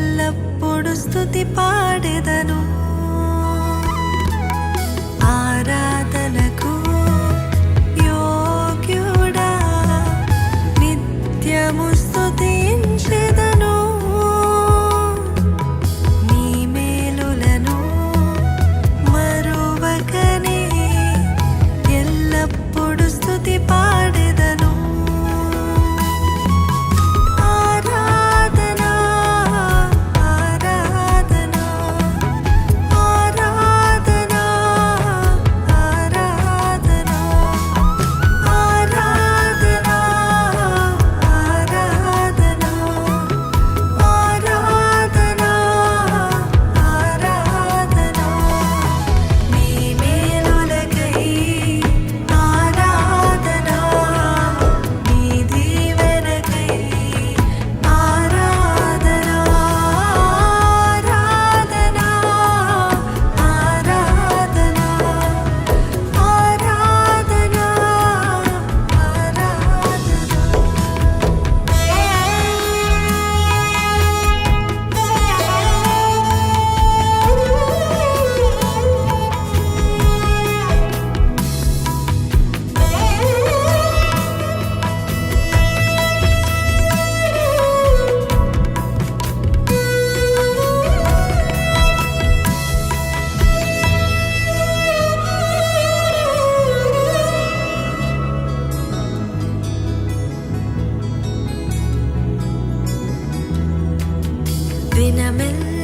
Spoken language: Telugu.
ఎల్లప్పుడు స్థుతి పాడెదను. ఆరాధనకు Now